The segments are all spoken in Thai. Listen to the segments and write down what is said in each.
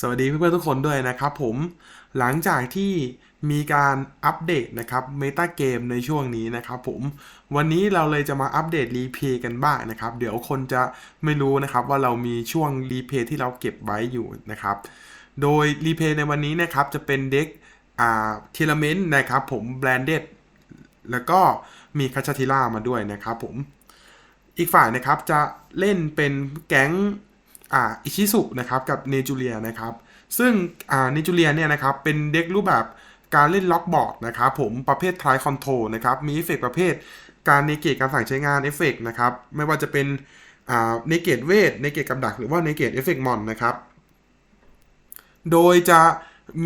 สวัสดีเพื่อนๆทุกคนด้วยนะครับผมหลังจากที่มีการอัปเดตนะครับเมตาเกมในช่วงนี้นะครับผมวันนี้เราเลยจะมาอัปเดตรีเพย์กันบ้างนะครับ เดี๋ยวคนจะไม่รู้นะครับว่าเรามีช่วงรีเพย์ที่เราเก็บไว้อยู่นะครับ โดยรีเพย์ในวันนี้นะครับจะเป็นเด็กอ่าทีลเมนต์นะครับผมแบรนเดดแล้วก็มีคาชาทิล่ามาด้วยนะครับผมอีกฝ่ายนะครับจะเล่นเป็นแก๊ง อ่าอิชิสุนะครับกับเนจูเลียนะครับซึ่งอ่าเนจูเลียเนี่ยนะครับเป็นเด็กรูปแบบการเล่นล็อกบอร์ดนะครับผมประเภททรายคอนโทรนะครับมีเอฟเฟกต์ประเภทการเนเกตการสั่งใช้งานเอฟเฟกต์นะครับไม่ว่าจะเป็นอ่าเนเกตเวทเนเกตกับดักหรือว่าเนเกตเอฟเฟกต์มอนนะครับโดยจะ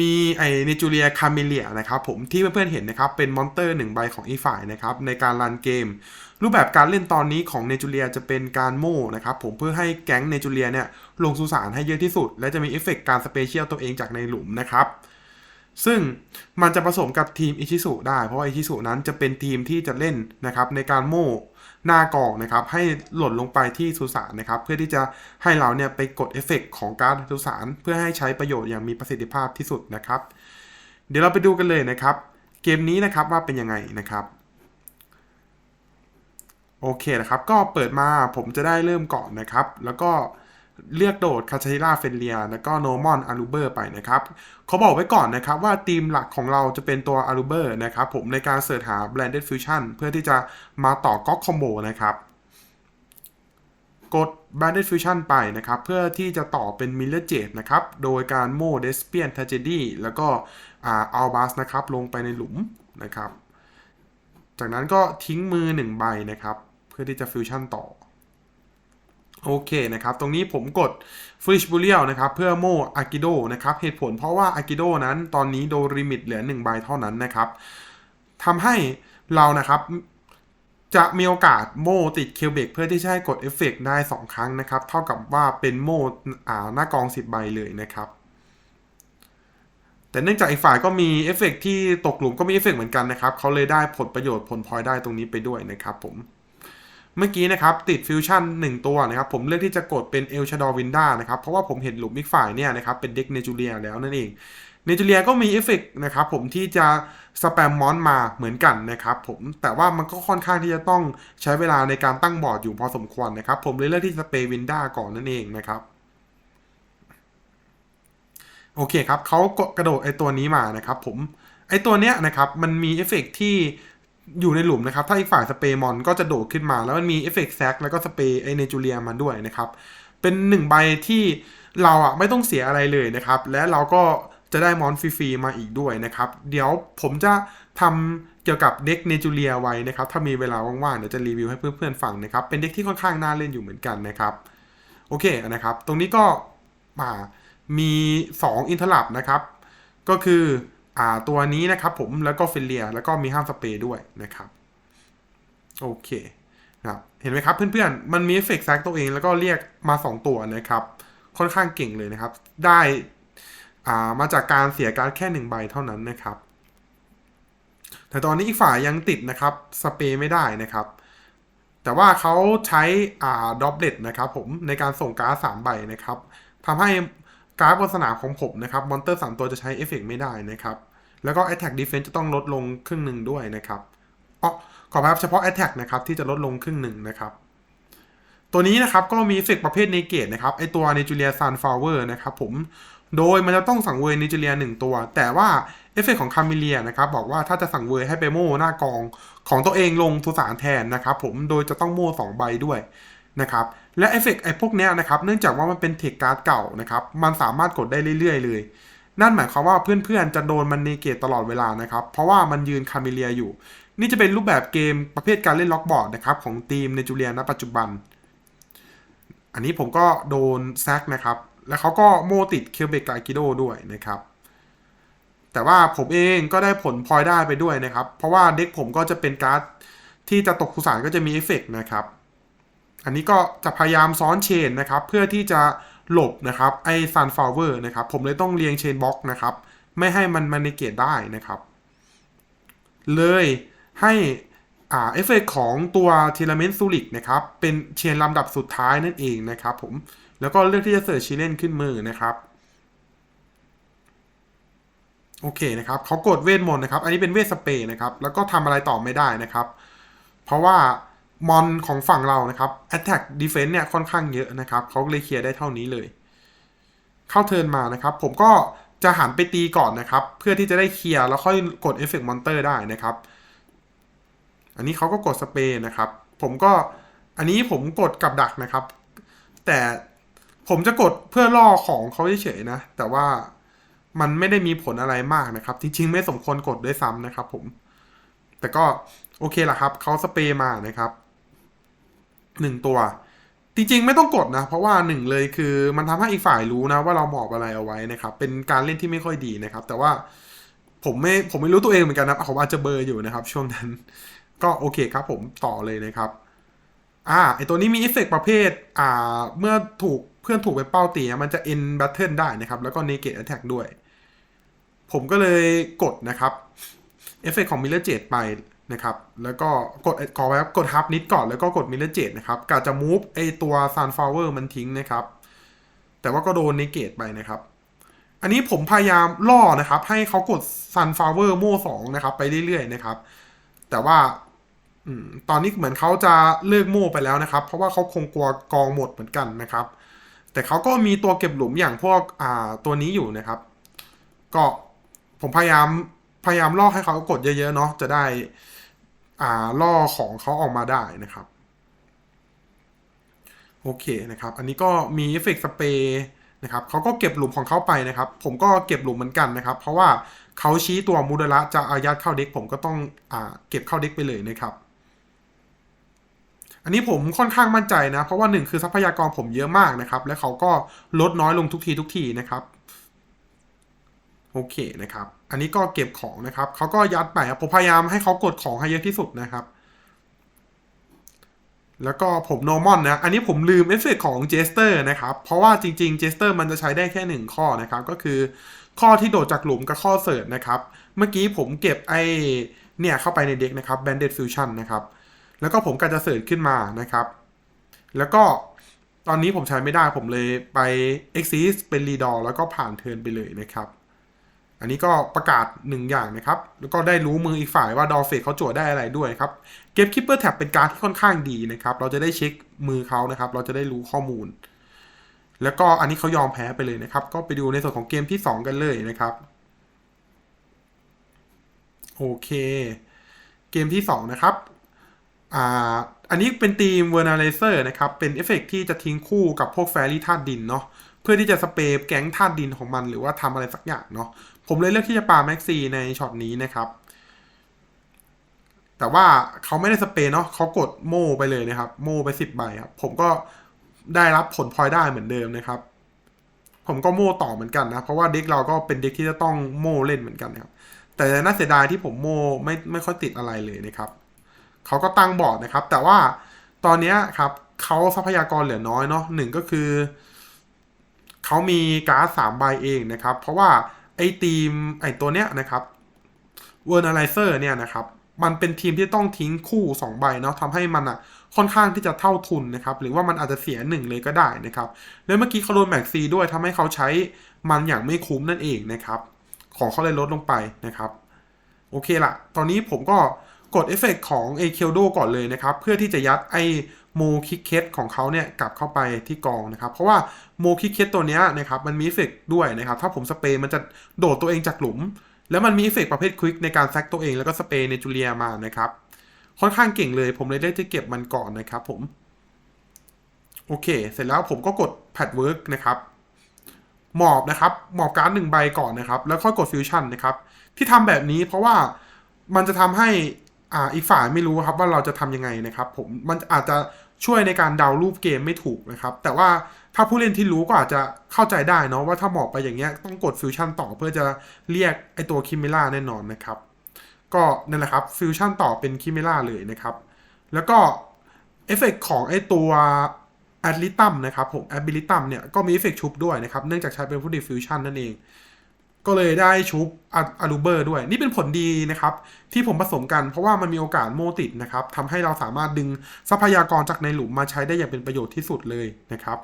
มีไอเนจูเลียคาเมเลียนะครับผมที่เพื่อนๆเห็นนะครับ เป็นมอนเตอร์หนึ่งใบของอีฝ่ายนะครับ ในการรันเกม รูปแบบการเล่นตอนนี้ของเนจูเลียจะเป็นการโม่นะครับผมเพื่อให้แก๊งเนจูเลียเนี่ยลงสุสานให้เยอะที่สุด และจะมีเอฟเฟกต์การสเปเชียลตัวเองจากในหลุมนะครับ ซึ่งมันจะผสมกับทีมอิชิสุได้ เพราะว่าอิชิสุนั้นจะเป็นทีมที่จะเล่นนะครับในการโม่หน้ากองนะครับให้หล่นลงไปที่สุสานนะครับเพื่อที่จะให้เราเนี่ยไปกดเอฟเฟกต์ของการสุสานเพื่อให้ใช้ประโยชน์อย่างมีประสิทธิภาพที่สุดนะครับ เดี๋ยวเราไปดูกันเลยนะครับ เกมนี้นะครับว่าเป็นยังไงนะครับโอเคนะครับก็เปิดมาผมจะได้เริ่มก่อนนะครับ แล้วก็ เลือกโดดคาชา i ล่าเฟนเลียแล้วก็โนมอนอารูเบอร์ไปนะครับเขาบอกไว้ก่อนนะครับว่าทีมหลักของเราจะเป็นตัวอารูเบอร์นะครับผมในการเสิร์ชหา blended fusion เพื่อที่จะมาต่อก๊อกคอมโบนะครับกด blended fusion ไปนะครับ เพื่อที่จะต่อเป็น miller jade นะครับ โดยการโม่ despian tragedy แล้วก็อ่า albas นะครับ ลงไปในหลุมนะครับ จากนั้นก็ทิ้งมือหนึ่งใบนะครับ เพื่อที่จะฟิวชั่นต่อ โอเคนะครับ ตรงนี้ผมกด f r i s h b u l i a l นะครับ เพื่อโมอากิโดนะครับ เหตุผลเพราะว่าอากิโดนั้นตอนนี้โดนลิมิตเหลือ1ใบเท่านั้นนะครับทำให้เรานะครับจะมีโอกาสโมติดเคลเบกเพื่อที่จะให้กดเอฟเฟกได้ 2 ครั้งนะครับ เท่ากับว่าเป็นโมอ่าหน้ากอง 10 ใบเลยนะครับ แต่เนื่องจากอีกฝ่ายก็มีเอฟเฟกต์ที่ตกหลุมก็มีเอฟเฟกต์เหมือนกันนะครับ เขาเลยได้ผลประโยชน์ผลพลอยได้ตรงนี้ไปด้วยนะครับผม เมื่อกี้นะครับติดฟิวชั่น1 ตัวนะครับผมเลือกที่จะกดเป็นเอลชาดอวินด้านะครับเพราะว่าผมเห็นหลุมอีกฝ่ายเนี่ยนะครับเป็นเด็กเนจูเลียแล้วนั่นเองเนจูเลียก็มีเอฟเฟกต์นะครับผมที่จะสแปมมอนมาเหมือนกันนะครับผมแต่ว่ามันก็ค่อนข้างที่จะต้องใช้เวลาในการตั้งบอร์ดอยู่พอสมควรนะครับผมเลยเลือกที่จะเปย์วินด้าก่อนนั่นเองนะครับโอเคครับเขากระโดดไอตัวนี้มานะครับผมไอตัวเนี้ยนะครับมันมีเอฟเฟกต์ที่ อยู่ในหลุมนะครับ ถ้าอีกฝ่ายสเปรย์มอนก็จะโดดขึ้นมา แล้วมันมีเอฟเฟกต์แซกแล้วก็สเปรย์ไอเนจูเลียมาด้วยนะครับ เป็นหนึ่งใบที่เราอะไม่ต้องเสียอะไรเลยนะครับ และเราก็จะได้มอนฟรีๆมาอีกด้วยนะครับ เดี๋ยวผมจะทำเกี่ยวกับเด็กเนจูเลียไว้นะครับ ถ้ามีเวลาว่างๆเดี๋ยวจะรีวิวให้เพื่อนๆฟังนะครับ เป็นเด็กที่ค่อนข้างน่าเล่นอยู่เหมือนกันนะครับ โอเคนะครับ ตรงนี้ก็มามี 2 อินเทอร์ลับนะครับ ก็คือ อ่าตัวนี้นะครับผมแล้วก็ฟิลเลีย แล้วก็มีห้ามสเปรย์ด้วยนะครับ โอเคนะครับเห็นไหมครับเพื่อนๆ มันมีเอฟเฟกต์แซกตัวเองแล้วก็เรียกมา 2 ตัวนะครับ ค่อนข้างเก่งเลยนะครับ ได้อ่ามาจากการเสียการแค่หนึ่งใบเท่านั้นนะครับ แต่ตอนนี้อีกฝ่ายยังติดนะครับสเปรย์ไม่ได้นะครับ แต่ว่าเขาใช้อ่าดอปเลตนะครับผมในการส่งการ์ดสามใบนะครับทำให้ การ์ดบนสนามของผมนะครับมอนเตอร์สามตัวจะใช้เอฟเฟกไม่ได้นะครับ แล้วก็ Attack Defense จะต้องลดลงครึ่งหนึ่งด้วยนะครับอ๋อขออภัยครับเฉพาะ Attack นะครับที่จะลดลงครึ่งหนึ่งนะครับตัวนี้นะครับก็มีเอฟเฟกประเภทเนเกตนะครับไอตัวเนจูเลียซันฟลาเวอร์นะครับผมโดยมันจะต้องสั่งเวยเนจูเลียหนึ่งตัว แต่ว่าเอฟเฟกของคาเมเลียนะครับบอกว่าถ้าจะสั่งเวยให้ไปโม่หน้ากองของตัวเองลงทุสานแทนนะครับผมโดยจะต้องโม่สองใบด้วย นะครับและเอฟเฟกไอ้พวกเนี้ยนะครับเนื่องจากว่ามันเป็นเทคการ์ดเก่านะครับมันสามารถกดได้เรื่อยๆ เลย นั่นหมายความว่าเพื่อนๆจะโดนมันเนเกตตลอดเวลานะครับเพราะว่ามันยืนคาเมเลียอยู่ นี่จะเป็นรูปแบบเกมประเภทการเล่นล็อกบอร์ดนะครับของทีมในจูเลียนณปัจจุบัน อันนี้ผมก็โดนแซกนะครับแล้วเขาก็โมติดเคลเบกไกกิโดด้วยนะครับแต่ว่าผมเองก็ได้ผลพลอยได้ไปด้วยนะครับ เพราะว่าเด็กผมก็จะเป็นการ์ดที่จะตกสุสานก็จะมีเอฟเฟกนะครับ อันนี้ก็จะพยายามซ้อนเชนนะครับเพื่อที่จะหลบนะครับไอซันฟลาเวอร์นะครับผมเลยต้องเรียงเชนบล็อกนะครับไม่ให้มันมันเนเกตได้นะครับ เลยให้อ่าเอฟเฟกของตัวเทีลเมนซูริกนะครับเป็นเชนลำดับสุดท้ายนั่นเองนะครับผมแล้วก็เลือกที่จะเสิร์ชชิเลนขึ้นมือนะครับโอเคนะครับเขากดเวทมนต์นะครับ อันนี้เป็นเวทสเปรย์นะครับ แล้วก็ทำอะไรต่อไม่ได้นะครับ เพราะว่า มอนของฝั่งเรานะครับ attack defense เนี่ยค่อนข้างเยอะนะครับเขาเลยเคลียร์ได้เท่านี้เลย เข้าเทิร์นมานะครับ ผมก็จะหันไปตีก่อนนะครับ เพื่อที่จะได้เคลียร์แล้วค่อยกดเอฟเฟกต์มอนเตอร์ได้นะครับ อันนี้เขาก็กดสเปรย์นะครับ ผมก็อันนี้ผมกดกับดักนะครับ แต่ผมจะกดเพื่อล่อของเขาเฉยๆนะ แต่ว่ามันไม่ได้มีผลอะไรมากนะครับ จริงๆ ไม่สมควรกดด้วยซ้ำนะครับ ผม แต่ก็โอเคละครับเขาสเปรย์มานะครับ หนึ่งตัว จริงๆไม่ต้องกดนะ เพราะว่าหนึ่งเลยคือมันทำให้อีกฝ่ายรู้นะว่าเราหมอบอะไรเอาไว้นะครับ เป็นการเล่นที่ไม่ค่อยดีนะครับ แต่ว่าผมไม่ผมไม่รู้ตัวเองเหมือนกันนะผมอาจจะเบอร์อยู่นะครับ ช่วงนั้น ก็โอเคครับ ผมต่อเลยนะครับอ่าไอตัวนี้มีเอฟเฟกต์ประเภทอ่าเมื่อถูกเพื่อนถูกไปเป้าตีมันจะ end battle ได้นะครับ แล้วก็ negate attack ด้วย ผมก็เลยกดนะครับเอฟเฟกต์ของ Miller Jade ไป นะครับ แล้วก็กดขอไว้ครับกด half nit ก่อนแล้วก็กด Miller Jade นะครับกะจะ move ไอตัว sunflower มันทิ้งนะครับ แต่ว่าก็โดน negate ไปนะครับ อันนี้ผมพยายามล่อนะครับ ให้เขากด sunflower โม่สองนะครับไปเรื่อยๆนะครับ แต่ว่าอตอนนี้เหมือนเขาจะเลิกโม่ไปแล้วนะครับ เพราะว่าเขาคงกลัวกองหมดเหมือนกันนะครับ แต่เขาก็มีตัวเก็บหลุมอย่างพวกอ่าตัวนี้อยู่นะครับ ก็ผมพยายามพยายามล่อให้เขากดเยอะๆเนาะจะได้ อ่าล่อของเขาออกมาได้นะครับ โอเคนะครับ อันนี้ก็มีเอฟเฟกต์สเปรย์นะครับเขาก็เก็บหลุมของเขาไปนะครับ ผมก็เก็บหลุมเหมือนกันนะครับ เพราะว่าเขาชี้ตัวมูดระจะอายัดเข้าเด็กผมก็ต้องอ่าเก็บเข้าเด็กไปเลยนะครับอันนี้ผมค่อนข้างมั่นใจนะ เพราะว่าหนึ่งคือทรัพยากรผมเยอะมากนะครับ และเขาก็ลดน้อยลงทุกทีทุกทีนะครับ โอเคนะครับ อันนี้ก็เก็บของนะครับ เขาก็ยัดไปครับผมพยายามให้เขากดของให้เยอะที่สุดนะครับ แล้วก็ผมโนมอนนะ อันนี้ผมลืมเอฟเฟกของเจสเตอร์นะครับ เพราะว่าจริงๆเจสเตอร์มันจะใช้ได้แค่หนึ่งข้อนะครับ ก็คือข้อที่โดดจากหลุมกับข้อเสิร์ชนะครับ เมื่อกี้ผมเก็บไอเนี่ยเข้าไปในเด็กนะครับ Banded Fusion นะครับ แล้วก็ผมก็จะเสิร์ชขึ้นมานะครับ แล้วก็ตอนนี้ผมใช้ไม่ได้ผมเลยไป Exist เป็น Redor แล้วก็ผ่านเทิร์นไปเลยนะครับ อันนี้ก็ประกาศหนึ่งอย่างนะครับ แล้วก็ได้รู้มืออีกฝ่ายว่าดอลเฟกเขาจวดได้อะไรด้วยครับเก็บคิปเปอร์แท็บเป็นการที่ค่อนข้างดีนะครับ เราจะได้เช็คมือเขานะครับ เราจะได้รู้ข้อมูล แล้วก็อันนี้เขายอมแพ้ไปเลยนะครับ ก็ไปดูในส่วนของเกมที่ 2 กันเลยนะครับโอเค เกมที่ 2 นะครับอ่าอันนี้เป็นทีม v e r n a l i z e r นะครับ เป็นเอฟเฟกต์ที่จะทิ้งคู่กับพวกแฟรี่ธาตุดินเนาะ เพื่อที่จะสเปรย์แก๊งธาตุดินของมันหรือว่าทำอะไรสักอย่างเนาะผมเลยเลือกที่จะปาแม็กซีในช็อตนี้นะครับ แต่ว่าเขาไม่ได้สเปรย์เนาะเขากดโม่ไปเลยนะครับ โม่ไปสิบใบครับผมก็ได้รับผลพลอยได้เหมือนเดิมนะครับ ผมก็โม่ต่อเหมือนกันนะ เพราะว่าเด็กเราก็เป็นเด็กที่จะต้องโม่เล่นเหมือนกันนะครับ แต่น่าเสียดายที่ผมโม่ไม่ไม่ค่อยติดอะไรเลยนะครับเขาก็ตั้งบอร์ดนะครับ แต่ว่าตอนนี้ครับเขาทรัพยากรเหลือน้อยเนาะหนึ่งก็คือ เขามีการ์ดสามใบเองนะครับ เพราะว่าไอ้ทีมไอ้ตัวเนี้ยนะครับเวอร์นาไลเซอร์เนี่ยนะครับมันเป็นทีมที่ต้องทิ้งคู่สองใบเนาะทำให้มันอะค่อนข้างที่จะเท่าทุนนะครับ หรือว่ามันอาจจะเสียหนึ่งเลยก็ได้นะครับ แล้วเมื่อกี้เขาโดนแม็กซีด้วยทำให้เขาใช้มันอย่างไม่คุ้มนั่นเองนะครับ ของเขาเลยลดลงไปนะครับ โอเคละตอนนี้ผมก็กดเอฟเฟกของเอเคลโดก่อนเลยนะครับ เพื่อที่จะยัดไอ โมคิกเคสของเขาเนี่ยกลับเข้าไปที่กองนะครับ เพราะว่าโมคิกเคสตัวเนี้ยนะครับมันมีเอฟเฟกด้วยนะครับ ถ้าผมสเปย์มันจะโดดตัวเองจากหลุม แล้วมันมีเอฟเฟกประเภทควิกในการแซกตัวเองแล้วก็สเปย์ในจูเลียมานะครับ ค่อนข้างเก่งเลยผมเลยได้ที่เก็บมันก่อนนะครับผม โอเค เสร็จแล้วผมก็กดแพดเวิร์กนะครับหมอบนะครับหมอบการ์ดหนึ่งใบก่อนนะครับ แล้วค่อยกดฟิวชั่นนะครับ ที่ทำแบบนี้เพราะว่ามันจะทำให้ อ่าอีกฝ่ายไม่รู้ครับว่าเราจะทำยังไงนะครับ ผมมันอาจจะช่วยในการเดารูปเกมไม่ถูกนะครับ แต่ว่าถ้าผู้เล่นที่รู้ก็อาจจะเข้าใจได้เนาะว่าถ้าหมอบไปอย่างเงี้ยต้องกดฟิวชั่นต่อเพื่อจะเรียกไอตัวคิมิล่าแน่นอนนะครับ ก็นั่นแหละครับฟิวชั่นต่อเป็นคิมิล่าเลยนะครับ แล้วก็เอฟเฟกของไอตัวแอดลิตัมนะครับผมแอดบิลิตัมเนี่ยก็มีเอฟเฟกชุบด้วยนะครับ เนื่องจากใช้เป็นผู้ดิฟิวชั่นนั่นเอง ก็เลยได้ชุบอารูเบอร์ด้วย นี่เป็นผลดีนะครับ ที่ผมผสมกันเพราะว่ามันมีโอกาสโมติดนะครับทำให้เราสามารถดึงทรัพยากรจากในหลุมมาใช้ได้อย่างเป็นประโยชน์ที่สุดเลยนะครับ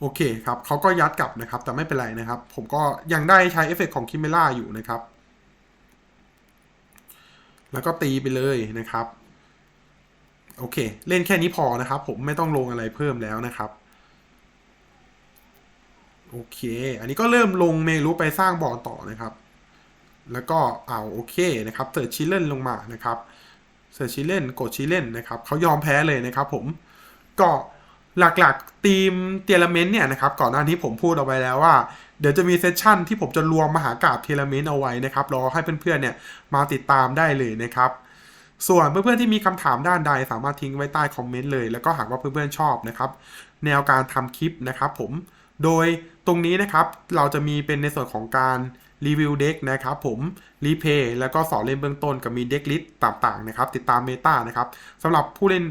โอเคครับเขาก็ยัดกลับนะครับ แต่ไม่เป็นไรนะครับ ผมก็ยังได้ใช้เอฟเฟกต์ของคิมเมล่าอยู่นะครับ แล้วก็ตีไปเลยนะครับ โอเค เล่นแค่นี้พอนะครับ ผมไม่ต้องลงอะไรเพิ่มแล้วนะครับ โอเค อันนี้ก็เริ่มลงเมรูไปสร้างบ่อต่อนะครับ แล้วก็เอาโอเคนะครับเสิร์ชชิลเล่นลงมานะครับเสิร์ชชิลเล่นกดชิลเล่นนะครับเขายอมแพ้เลยนะครับผมก็หลักๆทีมเทเลเมนต์เนี่ยนะครับก่อนหน้านี้ผมพูดเอาไว้แล้วว่า เดี๋ยวจะมีเซสชั่นที่ผมจะรวมมหากราบเทเลเมนต์เอาไว้นะครับรอให้เพื่อนๆเนี่ยมาติดตามได้เลยนะครับ ส่วนเพื่อนๆที่มีคำถามด้านใดสามารถทิ้งไว้ใต้คอมเมนต์เลย แล้วก็หากว่าเพื่อนๆชอบนะครับแนวการทำคลิปนะครับผม โดยตรงนี้นะครับเราจะมีเป็นในส่วนของการรีวิวเด็กนะครับผมรีเพย์แล้วก็สอนเล่นเบื้องต้นกับมีเด็กลิสต์ต่างๆนะครับติดตามเมตานะครับสำหรับผู้เล่น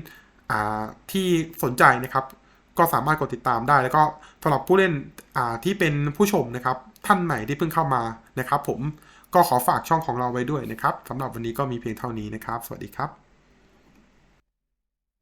ที่สนใจนะครับ ก็สามารถกดติดตามได้ แล้วก็สำหรับผู้เล่นที่เป็นผู้ชมนะครับ ท่านไหนที่เพิ่งเข้ามานะครับ ผมก็ขอฝากช่องของเราไว้ด้วยนะครับสำหรับวันนี้ก็มีเพียงเท่านี้นะครับ สวัสดีครับ